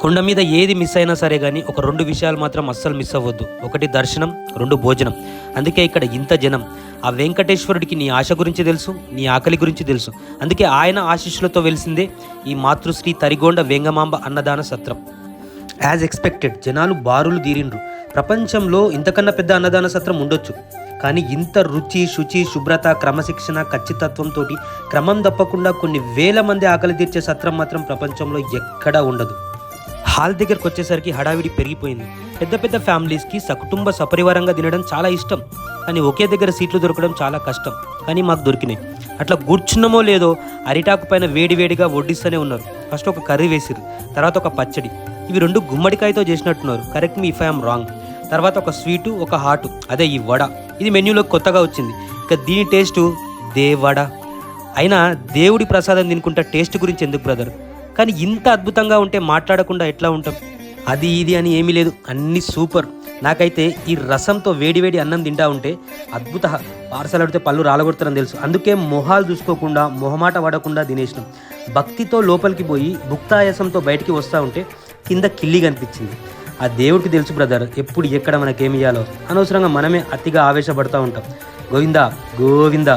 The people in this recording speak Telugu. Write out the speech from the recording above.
కొండ మీద ఏది మిస్ అయినా సరే కానీ ఒక రెండు విషయాలు మాత్రం అస్సలు మిస్ అవ్వద్దు. ఒకటి దర్శనం రెండు భోజనం. అందుకే ఇక్కడ ఇంత జనం. ఆ వెంకటేశ్వరుడికి నీ ఆశ గురించి తెలుసు నీ ఆకలి గురించి తెలుసు. అందుకే ఆయన ఆశీస్సులతో వెలిసిందే ఈ మాతృశ్రీ తరిగొండ వేంగమాంబ అన్నదాన సత్రం. యాజ్ ఎక్స్పెక్టెడ్ జనాలు బారులు తీరిండ్రు. ప్రపంచంలో ఇంతకన్నా పెద్ద అన్నదాన సత్రం ఉండొచ్చు. కానీ ఇంత రుచి శుచి శుభ్రత క్రమశిక్షణ ఖచ్చితత్వంతో క్రమం తప్పకుండా కొన్ని వేల మంది ఆకలి తీర్చే సత్రం మాత్రం ప్రపంచంలో ఎక్కడా ఉండదు. హాల్ దగ్గరకు వచ్చేసరికి హడావిడి పెరిగిపోయింది. పెద్ద పెద్ద ఫ్యామిలీస్కి సకుటుంబ సపరివారంగా తినడం చాలా ఇష్టం. కానీ ఒకే దగ్గర సీట్లు దొరకడం చాలా కష్టం. కానీ మాకు దొరికినాయి. అట్లా కూర్చున్నామో లేదో అరిటాకు పైన వేడివేడిగా వడ్డిస్తూనే ఉన్నారు. ఫస్ట్ ఒక కర్రీ వేసిరు తర్వాత ఒక పచ్చడి. ఇవి రెండు గుమ్మడికాయతో చేసినట్టున్నారు. Correct me if I'm wrong. తర్వాత ఒక స్వీటు ఒక హాటు. అదే ఈ వడ. ఇది మెన్యూలో కొత్తగా వచ్చింది. ఇక దీని టేస్టు దేవడ అయినా దేవుడి ప్రసాదం తినుకుంటా టేస్ట్ గురించి ఎందుకు బ్రదర్? కానీ ఇంత అద్భుతంగా ఉంటే మాట్లాడకుండా ఎట్లా ఉంటాం? అది ఇది అని ఏమీ లేదు. అన్నీ సూపర్. నాకైతే ఈ రసంతో వేడివేడి అన్నం తింటా ఉంటే అద్భుత పార్సల్ అడితే పళ్ళు రాలగొడతారని తెలుసు. అందుకే మొహాలు చూసుకోకుండా మొహమాట పడకుండా తినేసినాం. భక్తితో లోపలికి పోయి భుక్తాయాసంతో బయటికి వస్తూ ఉంటే కింద కిల్లి కనిపించింది. ఆ దేవుడికి తెలుసు బ్రదర్ ఎప్పుడు ఎక్కడ మనకేమి ఇవ్వాలో అనవసరంగా మనమే అతిగా ఆవేశపడుతూ ఉంటాం. గోవిందా గోవిందా.